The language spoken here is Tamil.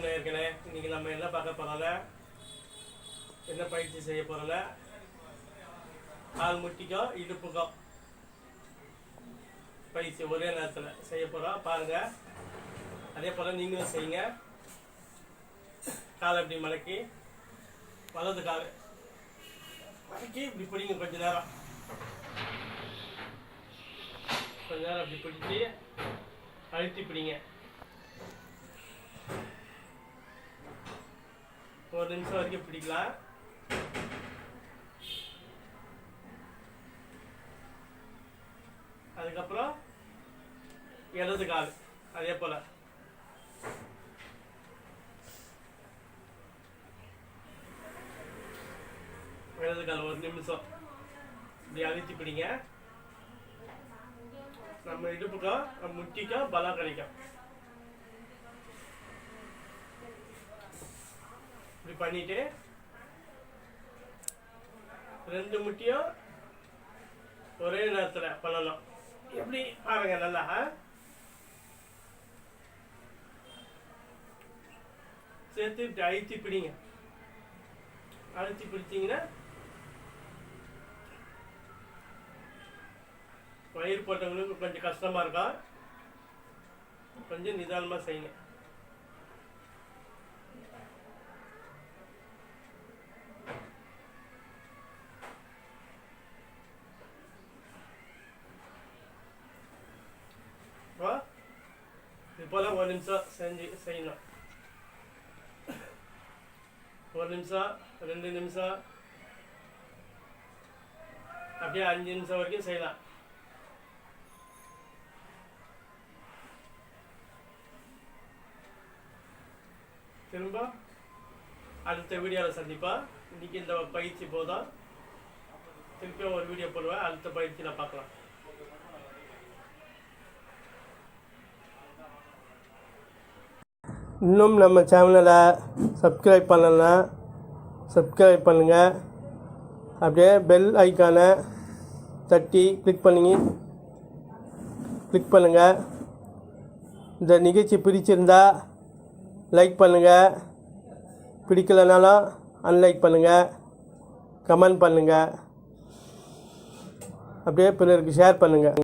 நேயர்களே இன்னைக்கு நம்ம என்ன பார்க்க போறோம்ல? என்ன பயிற்சி செய்ய போறோம்ல? கால் முட்டிக்கோ இடுப்புக்கோ. பயிற்சி ஒரே நேரத்தில் செய்ய போறோம். பாருங்க. அதே போல நீங்களும் செய்யுங்க. காலை இப்படி மலக்கி வலது கால் மடக்கி இப்படி பிடிங்க கொஞ்ச நேரம். கொஞ்ச நேரம் அப்படி பிடிச்சி அழுத்தி பிடிங்க. ஒரு நிமிஷம் வரைக்கும் பிடிக்கலாம். அதுக்கப்புறம் இடது கால். அதே போல. இடது கால் ஒரு நிமிஷம். இப்படி அழுத்தி பிடிங்க. நம்ம இடுப்புக்கோ நம்ம பலம் கிடைக்கும். இப்படி பண்ணிட்டு ரெண்டு முட்டியும் ஒரே நேரத்தில் பண்ணணும். எப்படி பாருங்க நல்லா சேர்த்து இப்படி அழுத்தி பிடிங்க. அழுத்தி பிடிச்சிங்கன்னா பயிர் போட்டவங்களுக்கு கொஞ்சம் கஷ்டமா இருக்கும். கொஞ்சம் நிதானமாக செய்யுங்க. போல ஒரு நிமிஷம் செஞ்சு செய்யணும். ஒரு நிமிஷம் ரெண்டு நிமிஷம். அப்படியே அஞ்சு நிமிஷம் வரைக்கும் செய்யலாம். திரும்ப அடுத்த வீடியோவில் சந்திப்பா இன்னைக்கு இந்த பயிற்சி போதும். திருப்பியும் ஒரு வீடியோ போடுவேன். அடுத்த பயிற்சியில் பார்க்கலாம். இன்னும் நம்ம சேனலை சப்ஸ்கிரைப் பண்ணலன்னா சப்ஸ்கிரைப் பண்ணுங்கள் அப்படியே பெல் ஐக்கானை தட்டி கிளிக் பண்ணி கிளிக் பண்ணுங்கள் இந்த நிகழ்ச்சி பிடிச்சிருந்தா லைக் பண்ணுங்கள் பிடிக்கலனாலும் அன்லைக் பண்ணுங்கள் கமெண்ட் பண்ணுங்கள் அப்படியே பிறருக்கு ஷேர் பண்ணுங்கள்